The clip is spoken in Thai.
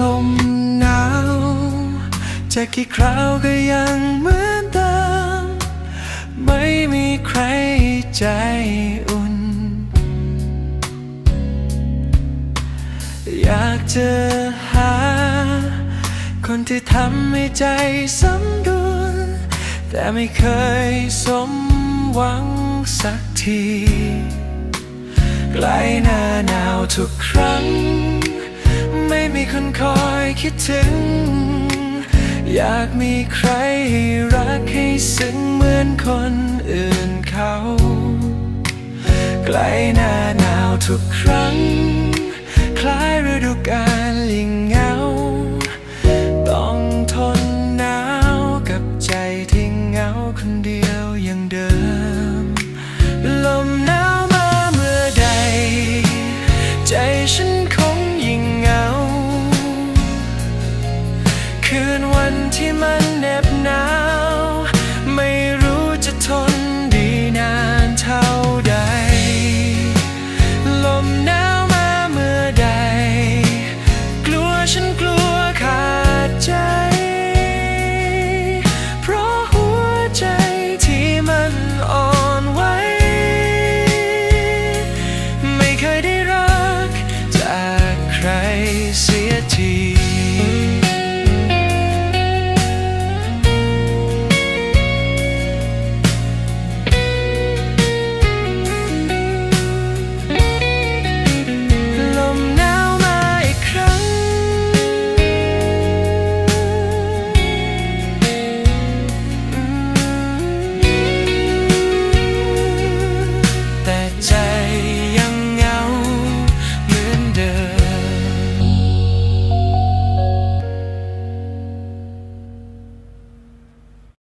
ลมหนาวจะกี่คราวก็ยังเหมือนเดิมไม่มีใครใจอุ่น อยากจะหา คนที่ทำให้ใจสมดุล แต่ไม่เคยสมหวังสักทีใกล้หน้าหนาวทุกครั้ง คนคอยคิดถึง อยากมีใครให้รักให้ซึ้งเหมือนคนอื่นเขา ใกล้หน้าหนาวทุกครั้ง คล้ายฤดูกาลยิ่งเหงา ต้องทนหนาวกับใจที่เหงาคนเดียวันที่มันเน็บหนาว ไม่รู้จะทนดีนานเท่าใด ลมหนาวมาเมื่อใด กลัวฉันกลัวขาดใจ เพราะหัวใจที่มันอ่อนไหวไม่เคยได้รักจากใครเสียที